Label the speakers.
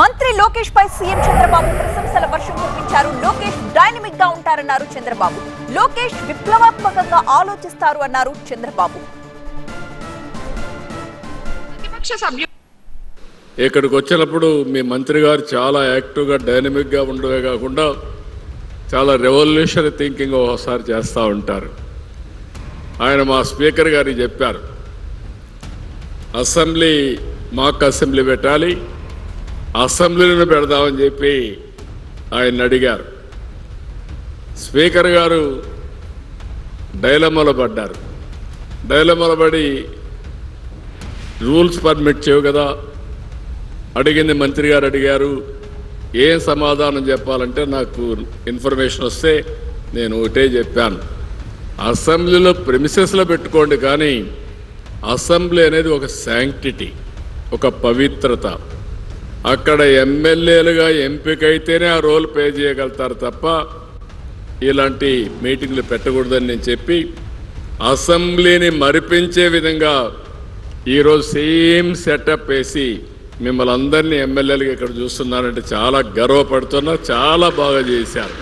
Speaker 1: మంత్రి లోకేష్ పై సీఎం చంద్రబాబు ప్రశంసల వర్షం కురిపించారు. లోకేష్ డైనమిక్గా ఉంటారన్నారు చంద్రబాబు. లోకేష్ విప్లవాత్మకంగా ఆలోచిస్తారు అన్నారు చంద్రబాబు.
Speaker 2: ఇక్కడికి వచ్చినప్పుడు మీ మంత్రి గారు చాలా యాక్టివ్గా డైనమిక్గా ఉండవే కాకుండా చాలా రెవల్యూషన్ థింకింగ్ ఒకసారి చేస్తూ ఉంటారు. ఆయన మా స్పీకర్ గారికి చెప్పారు. అసెంబ్లీ మాక్ అసెంబ్లీ పెట్టాలి. అసెంబ్లీని పెడదామని చెప్పి ఆయన అడిగారు. స్పీకర్ గారు డైలమ్మలో పడ్డారు. డైలమ్మలో పడి రూల్స్ పర్మిట్ చేయవు కదా. అడిగింది మంత్రి గారు అడిగారు. ఏం సమాధానం చెప్పాలంటే నాకు ఇన్ఫర్మేషన్ వస్తే నేను ఒకటే చెప్పాను. అసెంబ్లీలో ప్రెమిసెస్లో పెట్టుకోండి కానీ అసెంబ్లీ అనేది ఒక శాంక్టిటీ ఒక పవిత్రత. అక్కడ ఎమ్మెల్యేలుగా ఎంపికైతేనే ఆ రోల్ పే చేయగలుగుతారు తప్ప ఇలాంటి మీటింగ్లు పెట్టకూడదని నేను చెప్పి అసెంబ్లీని మరిపించే విధంగా ఈరోజు సేమ్ సెటప్ వేసి మిమ్మల్ని అందరినీ ఎమ్మెల్యేలుగా ఇక్కడ చూస్తున్నారంటే చాలా గర్వపడుతున్నా చాలా బాగా చేశారు.